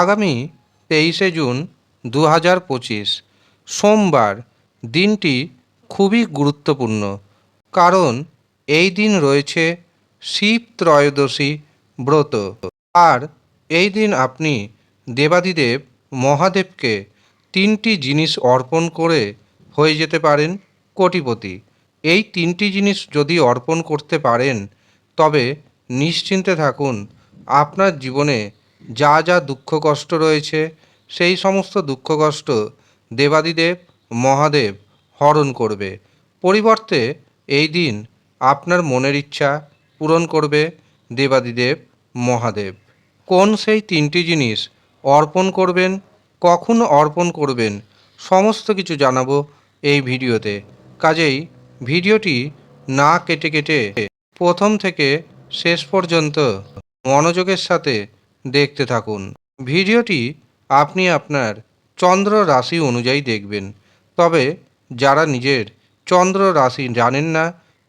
আগামী তেইশে জুন দু হাজার পঁচিশ, সোমবার দিনটি খুবই গুরুত্বপূর্ণ কারণ এই দিন রয়েছে শিব ত্রয়োদশী ব্রত। আর এই দিন আপনি দেবাদিদেব মহাদেবকে তিনটি জিনিস অর্পণ করে হয়ে যেতে পারেন কোটিপতি। এই তিনটি জিনিস যদি অর্পণ করতে পারেন, তবে নিশ্চিন্তে থাকুন, আপনার জীবনে যা যা দুঃখ কষ্ট রয়েছে, সেই সমস্ত দুঃখ কষ্ট দেবাদিদেব, মহাদেব হরণ করবে। পরিবর্তে এই দিন আপনার মনের ইচ্ছা পূরণ করবে দেবাদিদেব, মহাদেব। কোন সেই তিনটি জিনিস অর্পণ করবেন, কখন অর্পণ করবেন, সমস্ত কিছু জানাব এই ভিডিওতে। কাজেই ভিডিওটি না কেটে কেটে প্রথম থেকে শেষ পর্যন্ত মনোযোগের সাথে দেখতে থাকুন। ভিডিওটি আপনি আপনার চন্দ্র রাশি অনুযায়ী দেখবেন। তবে যারা নিজের চন্দ্র রাশি জানেন না,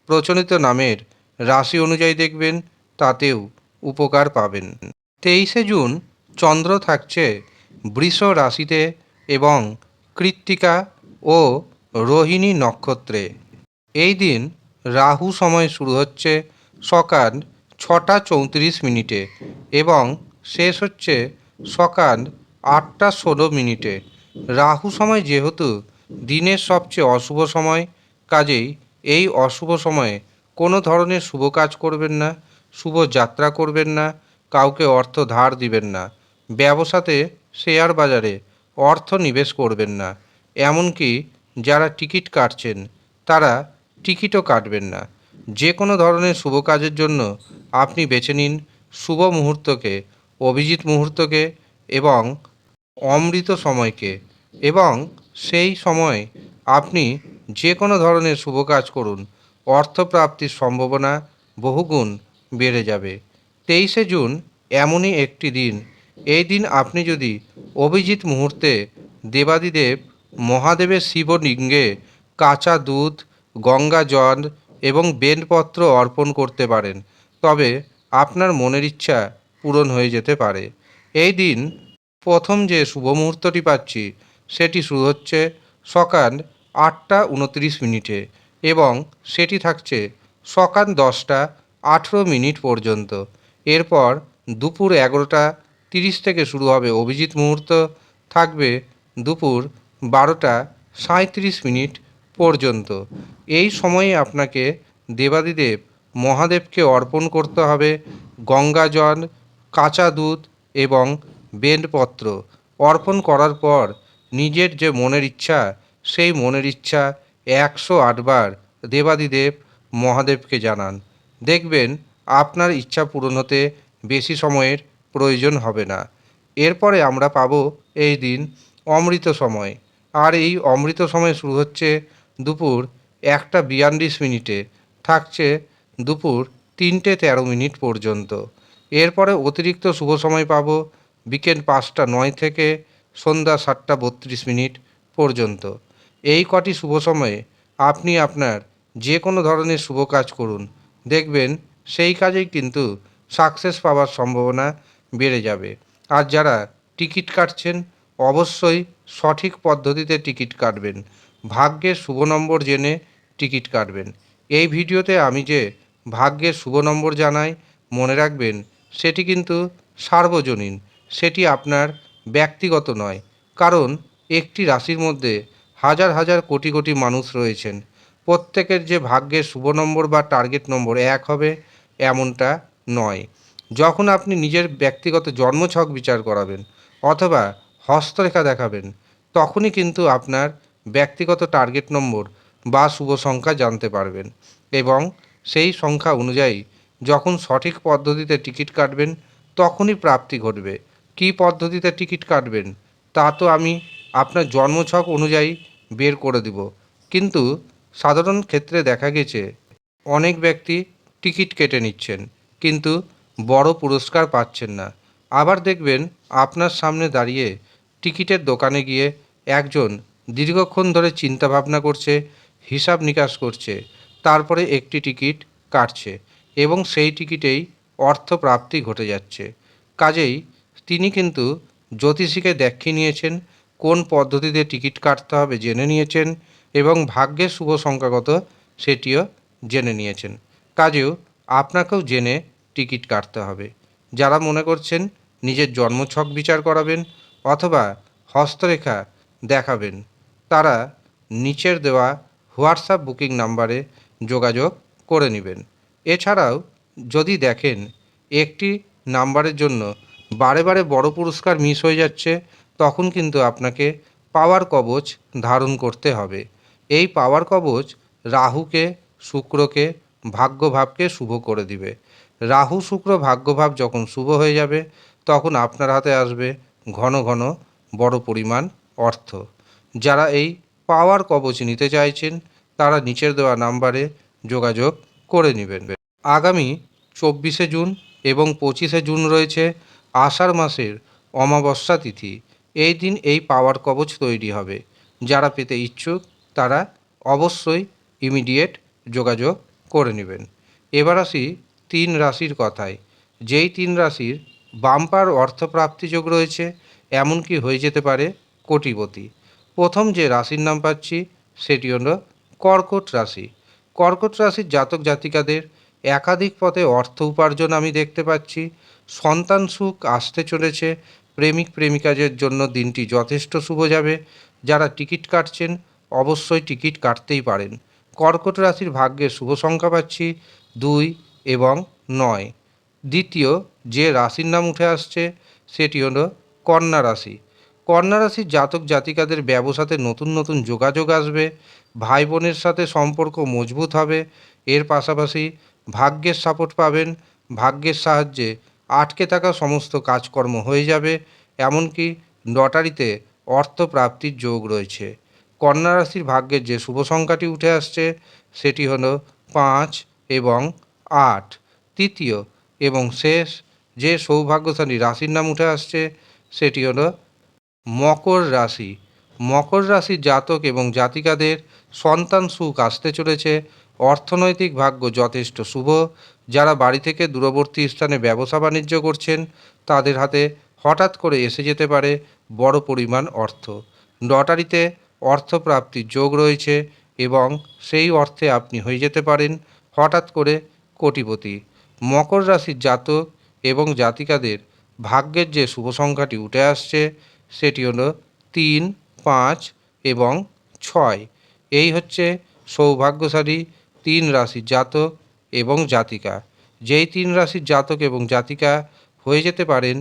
প্রচলিত নামের রাশি অনুযায়ী দেখবেন, তাতেও উপকার পাবেন। তেইশে জুন চন্দ্র থাকছে বৃষ রাশিতে এবং কৃত্তিকা ও রোহিণী নক্ষত্রে। এই দিন রাহু সময় শুরু হচ্ছে সকাল ছটা চৌত্রিশ মিনিটে এবং শেষ হচ্ছে সকাল আটটা ষোলো মিনিটে। রাহু সময় যেহেতু দিনের সবচেয়ে অশুভ সময়, কাজেই এই অশুভ সময়ে কোনো ধরনের শুভ কাজ করবেন না, শুভ যাত্রা করবেন না, কাউকে অর্থ ধার দিবেন না, ব্যবসাতে শেয়ার বাজারে অর্থ নিবেশ করবেন না, এমনকি যারা টিকিট কাটছেন, তারা টিকিটও কাটবেন না। যে কোনো ধরনের শুভ কাজের জন্য আপনি বেছে নিন শুভ মুহূর্তকে অভিজিৎ মুহূর্তকে এবং অমৃত সময়কে। এবং সেই সময় আপনি যে কোনো ধরনের শুভ কাজ করুন। অর্থপ্রাপ্তির সম্ভাবনা বহুগুণ বেড়ে যাবে। তেইশে জুন এমনই একটি দিন। এই দিন আপনি যদি অভিজিৎ মুহূর্তে দেবাদিদেব, মহাদেবের শিবলিঙ্গে কাঁচা দুধ, গঙ্গা জল এবং বেলপত্র অর্পণ করতে পারেন, তবে আপনার মনের ইচ্ছা পূরণ হয়ে যেতে পারে। এই দিন প্রথম যে শুভ মুহূর্তটি পাচ্ছি, সেটি শুরু হচ্ছে সকাল আটটা উনত্রিশ মিনিটে এবং সেটি থাকছে সকাল দশটা আঠেরো মিনিট পর্যন্ত। এরপর দুপুর এগারোটা তিরিশ থেকে শুরু হবে অভিজিৎ মুহূর্ত, থাকবে দুপুর বারোটা সাঁত্রিশ মিনিট পর্যন্ত। এই সময়ে আপনাকে দেবাদিদেব মহাদেবকে অর্পণ করতে হবে গঙ্গা জল কাঁচা দুধ এবং বেলপত্র অর্পণ করার পর নিজের যে মনের ইচ্ছা, সেই মনের ইচ্ছা একশো আটবার দেবাদিদেব মহাদেবকে জানান। দেখবেন আপনার ইচ্ছা পূরণ হতে বেশি সময়ের প্রয়োজন হবে না। এরপরে আমরা পাব এই দিন অমৃত সময়। আর এই অমৃত সময় শুরু হচ্ছে দুপুর একটা বিয়াল্লিশ মিনিটে। থাকছে দুপুর তিনটে তেরো মিনিট পর্যন্ত। এরপরে অতিরিক্ত শুভ সময় পাবো বিকেল পাঁচটা নয় থেকে সন্ধ্যা সাতটা বত্রিশ মিনিট পর্যন্ত। এই কটি শুভ সময়ে আপনি আপনার যে কোনো ধরনের শুভ কাজ করুন। দেখবেন সেই কাজেই কিন্তু সাকসেস পাওয়ার সম্ভাবনা বেড়ে যাবে। আর যারা টিকিট কাটছেন, অবশ্যই সঠিক পদ্ধতিতে টিকিট কাটবেন। ভাগ্যের শুভ নম্বর জেনে টিকিট কাটবেন। এই ভিডিওতে আমি যে ভাগ্যের শুভ নম্বর জানাই, মনে রাখবেন সেটি কিন্তু সার্বজনীন, সেটি আপনার ব্যক্তিগত নয়। কারণ একটি রাশির মধ্যে হাজার হাজার কোটি কোটি মানুষ রয়েছেন। প্রত্যেকের যে ভাগ্যের শুভ নম্বর বা টার্গেট নম্বর এক হবে, এমনটা নয়। যখন আপনি নিজের ব্যক্তিগত জন্মছক বিচার করাবেন অথবা হস্তরেখা দেখাবেন, তখনই কিন্তু আপনার ব্যক্তিগত টার্গেট নম্বর বা শুভ সংখ্যা জানতে পারবেন এবং সেই সংখ্যা অনুযায়ী যখন সঠিক পদ্ধতিতে টিকিট কাটবেন, তখনই প্রাপ্তি ঘটবে। কী পদ্ধতিতে টিকিট কাটবেন, তা তো আমি আপনার জন্মছক অনুযায়ী বের করে দিব। কিন্তু সাধারণ ক্ষেত্রে দেখা গেছে, অনেক ব্যক্তি টিকিট কেটে নিচ্ছেন, কিন্তু বড় পুরস্কার পাচ্ছেন না। আবার দেখবেন, আপনার সামনে দাঁড়িয়ে টিকিটের দোকানে গিয়ে একজন দীর্ঘক্ষণ ধরে চিন্তা ভাবনা করছে, হিসাব নিকাশ করছে, তারপরে একটি টিকিট কাটছে। এবং সেই টিকিটেই অর্থ প্রাপ্তি ঘটে যাচ্ছে। কাজেই তিনি কিন্তু জ্যোতিষীকে দেখিয়ে নিয়েছেন, কোন পদ্ধতিতে টিকিট কাটতে হবে জেনে নিয়েছেন এবং ভাগ্যের শুভ সংখ্যাগত সেটিও জেনে নিয়েছেন। কাজেও আপনাকেও জেনে টিকিট কাটতে হবে। যারা মনে করছেন নিজের জন্মছক বিচার করাবেন অথবা হস্তরেখা দেখাবেন, তারা নিচের দেওয়া হোয়াটসঅ্যাপ বুকিং নাম্বারে যোগাযোগ করে নেবেন। এছাড়াও যদি দেখেন, একটি নাম্বারের জন্য বারে বারে বড় পুরস্কার মিস হয়ে যাচ্ছে, তখন কিন্তু আপনাকে পাওয়ার কবচ ধারণ করতে হবে। এই পাওয়ার কবচ রাহুকে, শুক্রকে, ভাগ্যভাবকে শুভ করে দিবে। রাহু, শুক্র, ভাগ্যভাব যখন শুভ হয়ে যাবে, তখন আপনার হাতে আসবে ঘন ঘন বড় পরিমাণ অর্থ। যারা এই পাওয়ার কবচ নিতে চাইছেন, তারা নিচের দেওয়া নাম্বারে যোগাযোগ করে নেবেন। আগামী চব্বিশে জুন এবং পঁচিশে জুন রয়েছে আষাঢ় মাসের অমাবস্যা তিথি। এই দিন এই পাওয়ার কবচ তৈরি হবে। যারা পেতে ইচ্ছুক, তারা অবশ্যই ইমিডিয়েট যোগাযোগ করে নেবেন। এবার আসি তিন রাশির কথায়। যেই তিন রাশির বাম্পার অর্থপ্রাপ্তি যোগ রয়েছে, এমনকি হয়ে যেতে পারে কোটিপতি। প্রথম যে রাশির নাম পাচ্ছি, সেটি হলো কর্কট রাশি। কর্কট রাশির জাতক জাতিকাদের একাধিক পথে অর্থ উপার্জন আমি দেখতে পাচ্ছি। সন্তান সুখ আসতে চলেছে। প্রেমিক প্রেমিকাদের জন্য দিনটি যথেষ্ট শুভ যাবে। যারা টিকিট কাটছেন, অবশ্যই টিকিট কাটতেই পারেন। কর্কট রাশির ভাগ্যে শুভ সংখ্যা পাচ্ছি দুই এবং নয়। দ্বিতীয়, যে রাশির নাম উঠে আসছে, সেটি হলো কন্যা রাশি। কন্যা রাশির জাতক জাতিকাদের ব্যবসাতে নতুন নতুন যোগাযোগ আসবে। ভাই বোনের সাথে সম্পর্ক মজবুত হবে। এর পাশাপাশি ভাগ্যের সাপোর্ট পাবেন, ভাগ্যের সাহায্যে আটকে থাকা সমস্ত কাজকর্ম হয়ে যাবে, এমনকি লটারিতে অর্থ প্রাপ্তির যোগ রয়েছে। কন্যা রাশির ভাগ্যের যে শুভ সংখ্যাটি উঠে আসছে, সেটি হলো পাঁচ এবং আট। তৃতীয় এবং শেষ যে সৌভাগ্যশালী রাশির নাম উঠে আসছে, সেটি হলো মকর রাশি। মকর রাশির জাতক এবং জাতিকাদের সন্তান সুখ আসতে চলেছে অর্থনৈতিক ভাগ্য যথেষ্ট শুভ। যারা বাড়ি থেকে দূরবর্তী স্থানে ব্যবসা বাণিজ্য করছেন, তাদের হাতে হঠাৎ করে এসে যেতে পারে বড় পরিমাণ অর্থ। লটারিতে অর্থপ্রাপ্তির যোগ রয়েছে এবং সেই অর্থে আপনি হয়ে যেতে পারেন হঠাৎ করে কোটিপতি। মকর রাশির জাতক এবং জাতিকাদের ভাগ্যের যে শুভ সংখ্যাটি উঠে আসছে, সেটি হলো তিন, পাঁচ এবং ছয়। এই হচ্ছে সৌভাগ্যশালী তিন রাশির জাতক এবং জাতিকা। যেই তিন রাশির জাতক এবং জাতিকা হয়ে যেতে পারেন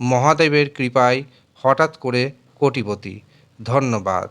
মহাদেবের কৃপায় হঠাৎ করে কোটিপতি। ধন্যবাদ।